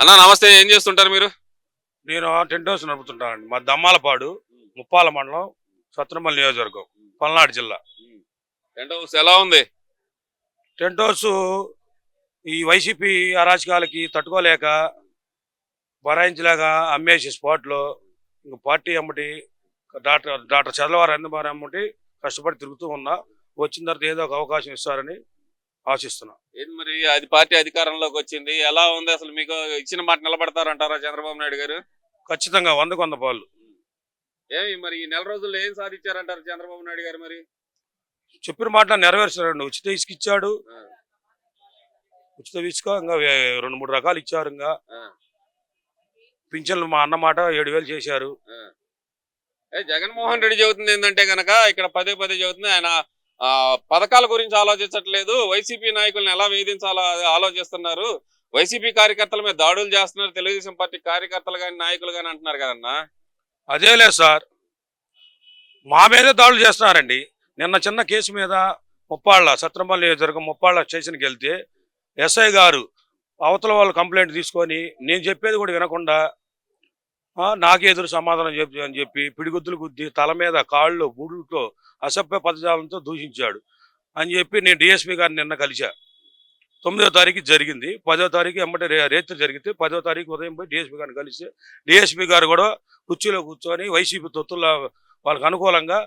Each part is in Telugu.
అన్న నమస్తే. ఏం చేస్తుంటారు మీరు? నేను టెంట్ హౌస్ నడుపుతుంటానండి మా దమ్మాలపాడు ముప్పాల మండలం సత్రమల్ నియోజకవర్గం పల్నాడు జిల్లా. టెంట్ హౌస్ ఎలా ఉంది? టెంట్ హౌస్ ఈ వైసీపీ అరాచకాలకి తట్టుకోలేక బరాయించలేక అమ్మేసి స్పాట్లో ఇంక పార్టీ అమ్మటి డాక్టర్ డాక్టర్ చదలవారు అమ్మటి కష్టపడి తిరుగుతూ ఉన్నా వచ్చిన తర్వాత ఏదో ఒక అవకాశం ఇస్తారని ఆశిస్తున్నా. ఏంది మరి? అది పార్టీ అధికారంలోకి వచ్చింది. ఎలా ఉంది అసలు? మీకు ఇచ్చిన మాట నిలబడతారంటారా చంద్రబాబు నాయుడు గారు? ఖచ్చితంగా వందకు వంద పాలు ఏమి మరి ఈ నెల రోజుల్లో ఏం సాధించారంటారు చంద్రబాబు నాయుడు గారు మరి? చెప్పిన మాట నెరవేర్చారండి ఉచిత ఇసుక ఇచ్చాడు. ఉచిత ఇసుక ఇంకా రెండు మూడు రకాలు ఇచ్చారు ఇంకా. పింఛన్లు మా అన్న మాట ఏడు వేలు చేశారు. జగన్మోహన్ రెడ్డి చెబుతుంది ఏంటంటే గనక ఇక్కడ పదే పదే చెబుతుంది ఆయన పథకాల గురించి ఆలోచించట్లేదు. వైసీపీ నాయకులను ఎలా వేధించాలో ఆలోచిస్తున్నారు. వైసీపీ కార్యకర్తల మీద దాడులు చేస్తున్నారు. తెలుగుదేశం పార్టీ కార్యకర్తలు కానీ నాయకులు కానీ అంటున్నారు కదన్నా. అదే లేదు సార్. మా మీదే దాడులు చేస్తున్నారండి. నిన్న చిన్న కేసు మీద ముప్పాళ్ళ సత్రమల్లి నియోజకవర్గం ముప్పాళ్ళ స్టేషన్కి వెళ్తే ఎస్ఐ గారు అవతల వాళ్ళు కంప్లైంట్ తీసుకొని నేను చెప్పేది కూడా వినకుండా ఆ, నాకే ఎదురు సమాధానం చెప్పి అని చెప్పి పిడిగుద్దులు గుద్ది తల మీద కాళ్ళు బూడులతో అసభ్య పదజాలంతో దూషించాడు అని చెప్పి నేను డిఎస్పీ గారిని నిన్న కలిశా. తొమ్మిదో తారీఖు జరిగింది. పదో తారీఖు ఎమ్మటి రే రేత్రి జరిగితే పదో తారీఖు ఉదయం పోయి డిఎస్పీ గారిని కలిసి డిఎస్పీ గారు కూడా కుర్చీలో కూర్చొని వైసీపీ తొత్తుల వాళ్ళకి అనుకూలంగా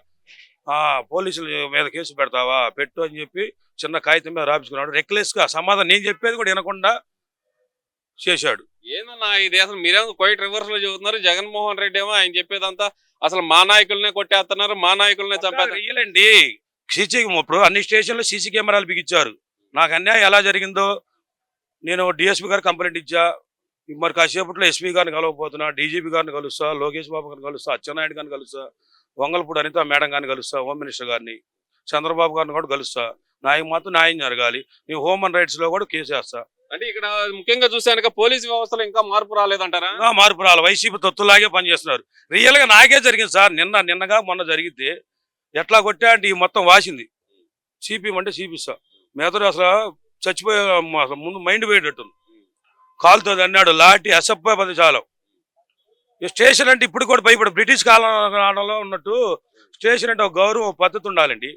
ఆ పోలీసుల మీద కేసు పెడతావా పెట్టు అని చెప్పి చిన్న కాగితం మీద రాపించుకున్నాడు. రెక్లెస్గా సమాధానం నేను చెప్పేది కూడా వినకుండా చేశాడు. ఏందన్నా ఇది అసలు మీరేమో క్వైట్ రివర్స్లో చెబుతున్నారు. జగన్మోహన్ రెడ్డి ఏమో ఆయన చెప్పేదంతా అసలు మా నాయకులనే కొట్టేస్తున్నారు మా నాయకులనే రియలండి. సీసీ ఇప్పుడు అన్ని స్టేషన్లో సీసీ కెమెరాలు బిగించారు. నాకు అన్యాయం ఎలా జరిగిందో నేను డిఎస్పీ గారు కంప్లైంట్ ఇచ్చా. మరి కాసేపట్లో ఎస్పీ గారిని కలవకపోతున్నా డీజీపీ గారిని కలుస్తా లోకేష్ బాబు గారిని కలుస్తా అచ్చెన్నాయుడు గారిని కలుస్తా వంగలపూడి అనిత మేడం గారిని కలుస్తా హోమ్ మినిస్టర్ గారిని చంద్రబాబు గారిని కూడా కలుస్తా. న్యాయం మాత్రం న్యాయం జరగాలి. నేను హ్యూమన్ రైట్స్లో కూడా కేసు వేస్తా. అంటే ఇక్కడ ముఖ్యంగా చూసానుక పోలీస్ వ్యవస్థలో ఇంకా మార్పు రాలేదంటారా? మార్పు రాలేదు వైసీపీ తొత్తులాగే పనిచేస్తున్నారు. రియల్గా నాకే జరిగింది సార్. నిన్న నిన్నగా మొన్న జరిగితే ఎట్లా కొట్టా అంటే ఈ మొత్తం వాసింది. సిపిఎం అంటే సిపిస్తా మెదడు అసలు చచ్చిపోయే అసలు ముందు మైండ్ పోయేటట్టు కాలుతో అన్నాడు లాటి అసభ్య పదజాలం ఈ స్టేషన్ అంటే ఇప్పుడు కూడా భయపడు. బ్రిటిష్ కాలంలో ఉన్నట్టు స్టేషన్ అంటే ఒక గౌరవం పద్ధతి ఉండాలండి.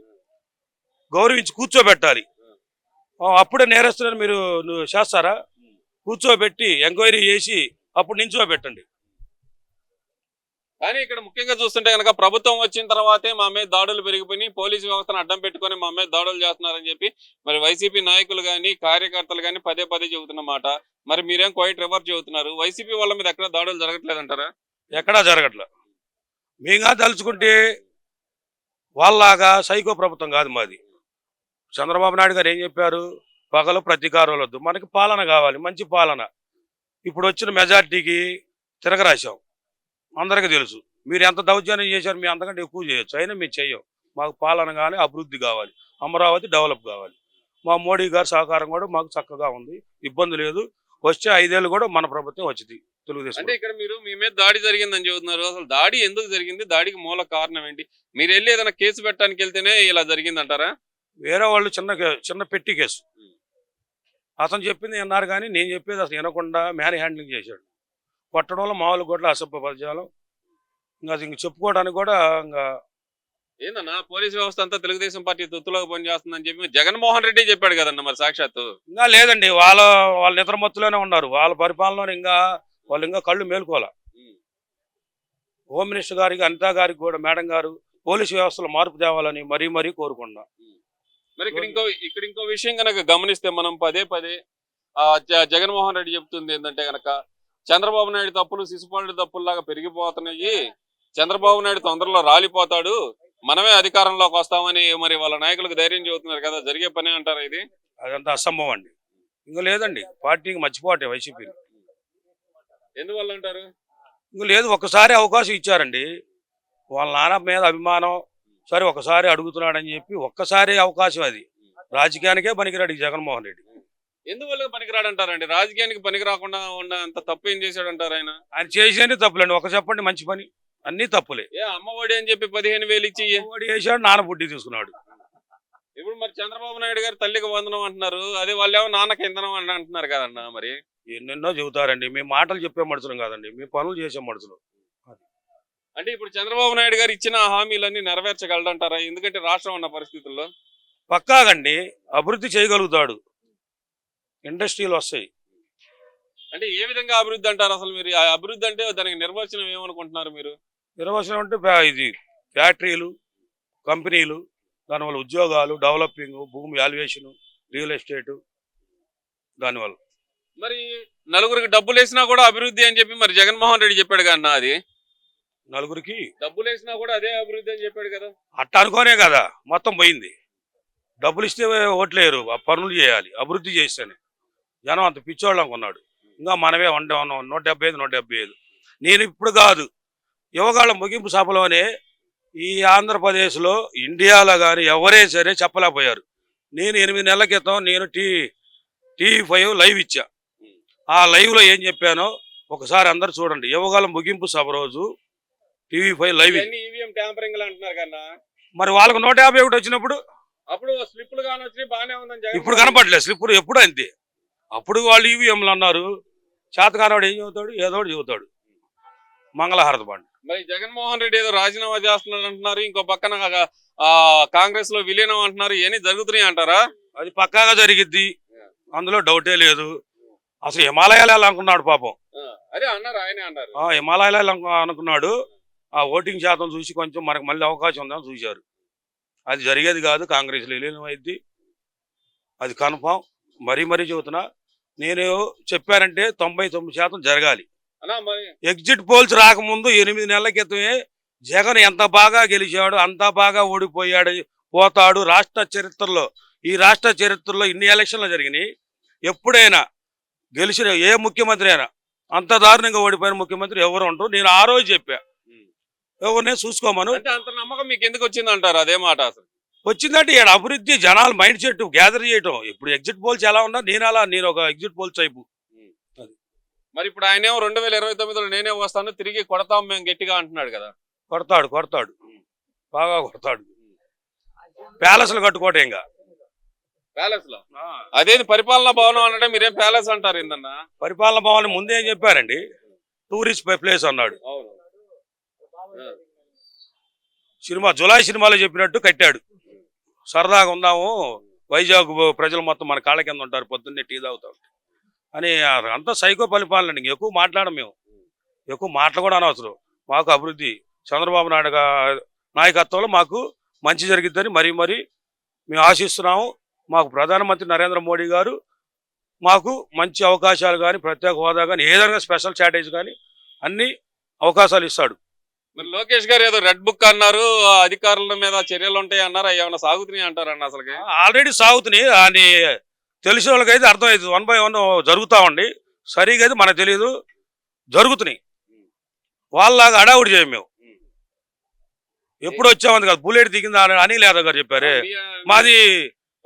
గౌరవించి కూర్చోబెట్టాలి. అప్పుడే నేరస్తులని మీరు చేస్తారా? కూర్చోబెట్టి ఎంక్వైరీ చేసి అప్పుడు నించోబెట్టండి. కానీ ఇక్కడ ముఖ్యంగా చూస్తుంటే కనుక ప్రభుత్వం వచ్చిన తర్వాతే మా మీద దాడులు పెరిగిపోయి పోలీసు వ్యవస్థను అడ్డం పెట్టుకొని మా మీద దాడులు చేస్తున్నారని చెప్పి మరి వైసీపీ నాయకులు కానీ కార్యకర్తలు కానీ పదే పదే చెబుతున్నమాట మరి మీరేం క్వైట్ రివర్స్ చెబుతున్నారు? వైసీపీ వాళ్ళ మీద ఎక్కడ దాడులు జరగట్లేదంటారా? ఎక్కడా జరగట్లే. మేగా తలుచుకుంటే వాళ్ళలాగా సైకో ప్రభుత్వం కాదు మాది. చంద్రబాబు నాయుడు గారు ఏం చెప్పారు? పగలు ప్రతీకారం వద్దు. మనకి పాలన కావాలి మంచి పాలన. ఇప్పుడు వచ్చిన మెజార్టీకి తిరగరాశాం. అందరికీ తెలుసు. మీరు ఎంత దౌర్జన్యం చేశారు మీ అంతకంటే ఎక్కువ చేయొచ్చు. అయినా మేము చేయం మాకు పాలన కానీ అభివృద్ధి కావాలి. అమరావతి డెవలప్ కావాలి. మా మోడీ గారి సహకారం కూడా మాకు చక్కగా ఉంది. ఇబ్బంది లేదు. వచ్చే ఐదేళ్ళు కూడా మన ప్రభుత్వం వచ్చింది. తెలుగుదేశం అంటే ఇక్కడ మీరు మీ మీద దాడి జరిగిందని చెబుతున్నారు. అసలు దాడి ఎందుకు జరిగింది? దాడికి మూల కారణం ఏంటి? మీరు వెళ్ళి ఏదైనా కేసు పెట్టడానికి వెళ్తేనే ఇలా జరిగిందంటారా? వేరే వాళ్ళు చిన్న చిన్న పెట్టి కేసు. అతను చెప్పింది విన్నారు కానీ నేను చెప్పేది అసలు వినకుండా మ్యాన్ హ్యాండ్లింగ్ చేశాడు. కొట్టడంలో మామూలు కూడా అసభ్య పదజాలం. ఇంకా అది ఇంక చెప్పుకోవడానికి కూడా ఇంకా ఏందన్నా పోలీస్ వ్యవస్థ అంతా తెలుగుదేశం పార్టీ తొత్తులోకి పనిచేస్తుందని చెప్పి జగన్మోహన్ రెడ్డి చెప్పాడు కదన్న మరి సాక్షాత్తు. ఇంకా లేదండి వాళ్ళ వాళ్ళ నిద్ర మత్తులోనే ఉన్నారు. వాళ్ళ పరిపాలనలో ఇంకా వాళ్ళు ఇంకా కళ్ళు మేలుకోవాలి హోమ్ మినిస్టర్ గారికి అనితా గారికి కూడా మేడం గారు పోలీసు వ్యవస్థలో మార్పు తేవాలని మరీ మరీ కోరుకున్నా మరి ఇక్కడ ఇంకో ఇక్కడ ఇంకో విషయం కనుక గమనిస్తే మనం పదే పదే జగన్మోహన్ రెడ్డి చెప్తుంది ఏంటంటే గనక చంద్రబాబు నాయుడు తప్పులు శిశుపాలుడి తప్పుల్లాగా పెరిగిపోతున్నాయి. చంద్రబాబు నాయుడు తొందరలో రాలిపోతాడు. మనమే అధికారంలోకి వస్తామని మరి వాళ్ళ నాయకులకు ధైర్యం చెబుతున్నారు కదా జరిగే పనే అంటారా ఇది? అదంతా అసంభవం అండి. ఇంకా లేదండి పార్టీకి మర్చిపోటే వైసీపీ. ఎందువల్ల అంటారు? ఇంక లేదు ఒక్కసారి అవకాశం ఇచ్చారండి. వాళ్ళ నాన్న మీద అభిమానం సరే ఒకసారి అడుగుతున్నాడని చెప్పి ఒక్కసారి అవకాశం అది. రాజకీయానికే పనికిరాడు ఈ జగన్మోహన్ రెడ్డి. ఎందువల్ల పనికిరాడంటారండి? రాజకీయానికి పనికి రాకుండా ఉన్న అంత తప్పు ఏం చేశాడంటారు ఆయన? ఆయన చేసేది తప్పులండి. ఒక చెప్పండి మంచి పని. అన్నీ తప్పులే. ఏ అమ్మఒడి అని చెప్పి పదిహేను వేలు ఇచ్చి వాడు చేశాడు నాన్న బుడ్డి తీసుకున్నాడు. ఇప్పుడు మరి చంద్రబాబు నాయుడు గారు తల్లికి వందనం అంటున్నారు. అదే వాళ్ళేమో నాన్నకి ఇంధనం అని అంటున్నారు కదన్న మరి. ఎన్నెన్నో చెబుతారండి. మేము మాటలు చెప్పే మనుషులం కాదండి. మేము పనులు చేసే మనుషులు. అంటే ఇప్పుడు చంద్రబాబు నాయుడు గారు ఇచ్చిన హామీలన్నీ నెరవేర్చగలడంటారా? ఎందుకంటే రాష్ట్రం ఉన్న పరిస్థితుల్లో పక్కాగండి అభివృద్ధి చేయగలుగుతాడు. ఇండస్ట్రీలు వస్తాయి. అంటే ఏ విధంగా అభివృద్ధి అంటారు అసలు మీరు? ఆ అభివృద్ధి అంటే దానికి నిర్వచనం ఏమనుకుంటున్నారు మీరు? నిర్వచనం అంటే ఇది ఫ్యాక్టరీలు కంపెనీలు దానివల్ల ఉద్యోగాలు డెవలపింగ్ భూమి వాల్యుయేషన్ రియల్ ఎస్టేటు దానివల్ల. మరి నలుగురికి డబ్బులు వేసినా కూడా అభివృద్ధి అని చెప్పి మరి జగన్మోహన్ రెడ్డి చెప్పాడు కదా అది. నలుగురికి డబ్బులు వేసినా కూడా అదే అభివృద్ధి అని చెప్పాడు కదా. అట్ట అనుకోనే కదా మొత్తం పోయింది. డబ్బులు ఇస్తే ఓట్లేరు ఆ పనులు చేయాలి అభివృద్ధి చేస్తేనే. జనం అంత పిచ్చోళ్ళు అనుకున్నాడు ఇంకా మనమే వంద నూట డెబ్బై ఐదు నూట డెబ్బై ఐదు. నేను ఇప్పుడు కాదు యువగాళ్ళ ముగింపు సభలోనే ఈ ఆంధ్రప్రదేశ్లో ఇండియాలో కానీ ఎవరే సరే చెప్పలేకపోయారు. నేను ఎనిమిది నెలల క్రితం నేను టీ టీవీ ఫైవ్ లైవ్ ఇచ్చా. ఆ లైవ్లో ఏం చెప్పానో ఒకసారి అందరు చూడండి. యువగాళ్ళ ముగింపు సభ రోజు TV five live. EVM tampering అంటున్నారు కన్నా. మరి వాళ్ళకి నూట యాభై ఒకటి వచ్చినప్పుడు? అప్పుడు కానీ వచ్చి బాగానే ఉందని ఇప్పుడు కనపడలేదు స్లిప్ ఎప్పుడు అంతే. అప్పుడు వాళ్ళు ఈవీఎంలు అన్నారు చేతకానవాడు ఏం చెబుతాడు ఏదో చెబుతాడు. మంగళహారత బండి మరి జగన్మోహన్ రెడ్డి ఏదో రాజీనామా చేస్తున్నాడు అంటున్నారు ఇంకో పక్కన కాంగ్రెస్లో విలీనం అంటున్నారు ఇవన్నీ జరుగుతున్నాయి అంటారా? అది పక్కాగా జరిగిద్ది. అందులో డౌటే లేదు. అసలు హిమాలయాలు అనుకున్నాడు పాపం. అదే అన్నారు ఆయనే అన్నారు. ఆ హిమాలయాలు అనుకున్నాడు? ఆ ఓటింగ్ శాతం చూసి కొంచెం మనకు మళ్ళీ అవకాశం ఉందని చూశారు. అది జరిగేది కాదు కాంగ్రెస్ విలీనం అయింది అది కన్ఫామ్. మరీ మరీ చెబుతున్నా నేను చెప్పానంటే తొంభై తొమ్మిది శాతం జరగాలి. ఎగ్జిట్ పోల్స్ రాకముందు ఎనిమిది నెలల క్రితమే జగన్ ఎంత బాగా గెలిచాడు అంత బాగా ఓడిపోయాడు పోతాడు. రాష్ట్ర చరిత్రలో ఈ రాష్ట్ర చరిత్రలో ఇన్ని ఎలక్షన్లు జరిగినాయి. ఎప్పుడైనా గెలిచిన ఏ ముఖ్యమంత్రి అయినా అంత దారుణంగా ఓడిపోయిన ముఖ్యమంత్రి ఎవరు ఉంటారు నేను ఆ రోజు చెప్పా ఎవరినే చూసుకోమను? అంటే అంత నమ్మకం మీకు ఎందుకు వచ్చింది అంటారు అదే మాట అసలు? వచ్చిందంటే ఈడ అభివృద్ధి జనాలు మైండ్ సెట్ గ్యాదర్ చేయటం. ఇప్పుడు ఎగ్జిట్ పోల్స్ ఎలా ఉన్నా నేను అలా నేను ఒక ఎగ్జిట్ పోల్స్ టైపు మరి ఇప్పుడు ఆయన ఏమో రెండు వేల ఇరవై తొమ్మిదిలో నేనే వస్తాను తిరిగి కొడతాం మేము గట్టిగా అంటున్నాడు కదా. కొడతాడు కొడతాడు. బాగా కొడతాడు. ప్యాలెస్లు కట్టుకోవటం ఇంకా. ప్యాలెస్లో అదేది పరిపాలనా భవనం అంటే మీరేం ప్యాలెస్ అంటారు ఏందన్నా? పరిపాలన భవన్ ముందే చెప్పారండి? టూరిస్ట్ ప్లేస్ అన్నాడు. అవును. సినిమా జులై సినిమాలో చెప్పినట్టు కట్టాడు. సరదాగా ఉందాము వైజాగ్ ప్రజలు మొత్తం మన కాళ్ళ కింద ఉంటారు పొద్దున్నే టీ తాగుతాం. అని అంతా సైకో పరిపాలన అండి. ఎక్కువ మాట్లాడం మేము. ఎక్కువ మాటలు కూడా అనవసరం. మాకు అభివృద్ధి. చంద్రబాబు నాయుడు నాయకత్వంలో మాకు మంచి జరిగిద్దని మరీ మరీ మేము ఆశిస్తున్నాము. మాకు ప్రధానమంత్రి నరేంద్ర మోడీ గారు మాకు మంచి అవకాశాలు కానీ ప్రత్యేక హోదా కానీ ఏదైనా స్పెషల్ చాటేజ్ కానీ అన్ని అవకాశాలు ఇస్తాడు. మరి లోకేష్ గారు ఏదో రెడ్ బుక్ అన్నారు అధికారుల మీద చర్యలు ఉంటాయి అన్నారు ఏమైనా సాగుతున్నాయి అంటారన్న అసలుకి? ఆల్రెడీ సాగుతున్నాయి. అని తెలిసిన వాళ్ళకైతే అర్థమవుతుంది వన్ బై వన్ జరుగుతా ఉండి సరిగా అయితే మనకు తెలియదు జరుగుతున్నాయి. వాళ్ళలాగా అడావుడి చేయం మేము. ఎప్పుడు వచ్చామని కాదు. బుల్లెట్ దిగిందా అని అనిల్ యాదవ్ గారు చెప్పారే. మాది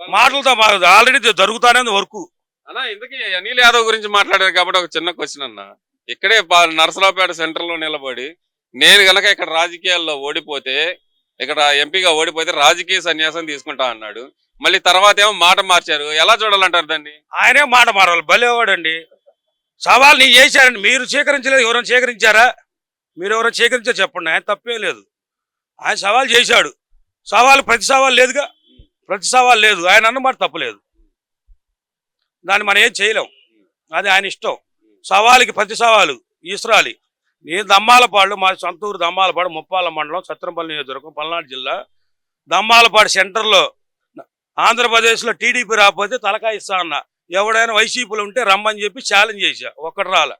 మాటలతో మా ఆల్రెడీ జరుగుతానే వర్క్. అన్నా ఇందుకే అనిల్ యాదవ్ గురించి మాట్లాడారు కాబట్టి ఒక చిన్న క్వశ్చన్ అన్న. ఇక్కడే నరసరావుపేట సెంటర్లో నిలబడి నేను గనక ఇక్కడ రాజకీయాల్లో ఓడిపోతే ఇక్కడ ఎంపీగా ఓడిపోతే రాజకీయ సన్యాసం తీసుకుంటా అన్నాడు. మళ్ళీ తర్వాత ఏమో మాట మార్చారు. ఎలా చూడాలంటారు దాన్ని? ఆయనే మాట మారాలి. భలేవాడండి. సవాల్ నీ చేశారండి మీరు స్వీకరించలేదు ఎవరైనా స్వీకరించారా? మీరు ఎవరైనా స్వీకరించారు చెప్పండి. ఆయన తప్పే లేదు. ఆయన సవాల్ చేశాడు. సవాల్ ప్రతి సవాల్ లేదుగా? ప్రతి సవాల్ లేదు. ఆయన అన్నమాట తప్పలేదు. దాన్ని మనం ఏం చేయలేం. అది ఆయన ఇష్టం. సవాలుకి ప్రతి సవాలు ఈశ్వరాలి నేను దమ్మాలపాడు మా సొంత ఊరు దమ్మాలపాడు ముప్పాల మండలం సత్రంపల్లి నియోజకవర్గం పల్నాడు జిల్లా. దమ్మాలపాడు సెంటర్లో ఆంధ్రప్రదేశ్లో టీడీపీ రాకపోతే తలకాయ ఇస్తా అన్న. ఎవడైనా వైసీపీలో ఉంటే రమ్మని చెప్పి ఛాలెంజ్ చేశా. ఒక్కడు రాల.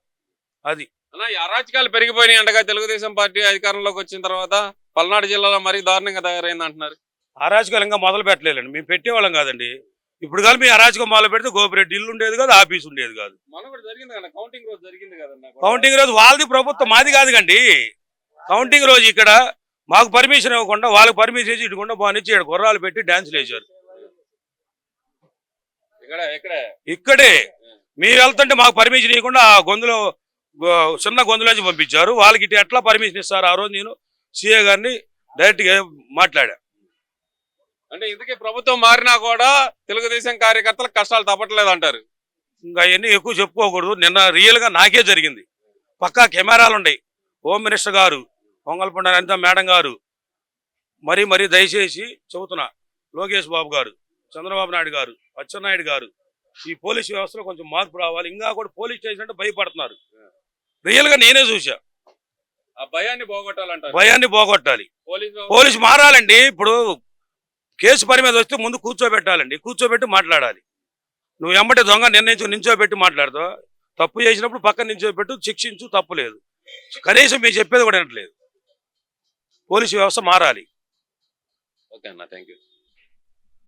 అది. ఈ అరాచకాలు పెరిగిపోయినాయి అంటగా తెలుగుదేశం పార్టీ అధికారంలోకి వచ్చిన తర్వాత పల్నాడు జిల్లాలో మరీ దారుణంగా తయారైంది అంటున్నారు అరాచకాలు ఇంకా మొదలు పెట్టలేదండి మేము పెట్టేవాళ్ళం కాదండి. ఇప్పుడు కానీ మీ అరాచకం మొదలు పెడితే గోపిరెడ్డి ఇల్లు ఉండేది కాదు ఆఫీస్ ఉండేది కాదు. కౌంటింగ్ రోజు జరిగింది కదన్నా కౌంటింగ్ రోజు వాళ్ళది ప్రభుత్వం మాది కాదు కండి కౌంటింగ్ రోజు ఇక్కడ మాకు పర్మిషన్ ఇవ్వకుండా వాళ్ళకి పర్మిషన్ ఇచ్చి ఇటుకుండా బానిచ్చి ఇక్కడ గుర్రాలు పెట్టి డాన్సులు వేశారు. ఇక్కడ మీరు వెళ్తుంటే మాకు పర్మిషన్ ఇవ్వకుండా ఆ గొంతులో చిన్న గొంతులోంచి పంపించారు. వాళ్ళకి ఇటు ఎట్లా పర్మిషన్ ఇస్తారు? ఆ రోజు నేను సీఏ గారిని డైరెక్ట్గా మాట్లాడా. అంటే ఇందుకే ప్రభుత్వం మారినా కూడా తెలుగుదేశం కార్యకర్తలకు కష్టాలు తప్పట్లేదు అంటారు. ఇంకా అవన్నీ ఎక్కువ చెప్పుకోకూడదు. నిన్న రియల్గా నాకే జరిగింది. పక్కా కెమెరాలు ఉన్నాయి హోమ్ మినిస్టర్ గారు పొంగల్పండ అనిత మేడం గారు మరీ మరీ దయచేసి చెబుతున్నా. లోకేష్ బాబు గారు చంద్రబాబు నాయుడు గారు అచ్చెన్నాయుడు గారు ఈ పోలీస్ వ్యవస్థలో కొంచెం మార్పు రావాలి. ఇంకా కూడా పోలీస్ స్టేషన్ అంటే భయపడుతున్నారు. రియల్గా నేనే చూసా ఆ భయాన్ని పోగొట్టాలంటారు. భయాన్ని పోగొట్టాలి. పోలీసు మారాలండి. ఇప్పుడు కేసు పని మీద వస్తే ముందు కూర్చోబెట్టాలండి. కూర్చోబెట్టి మాట్లాడాలి. నువ్వు ఎంబటి దొంగ నిర్ణయించు నించోబెట్టి మాట్లాడతావు? తప్పు చేసినప్పుడు పక్కన నించోబెట్టు శిక్షించు తప్పు లేదు. కనీసం మీరు చెప్పేది కూడా వినట్లేదు. పోలీసు వ్యవస్థ మారాలి. ఓకే అన్న థ్యాంక్ యూ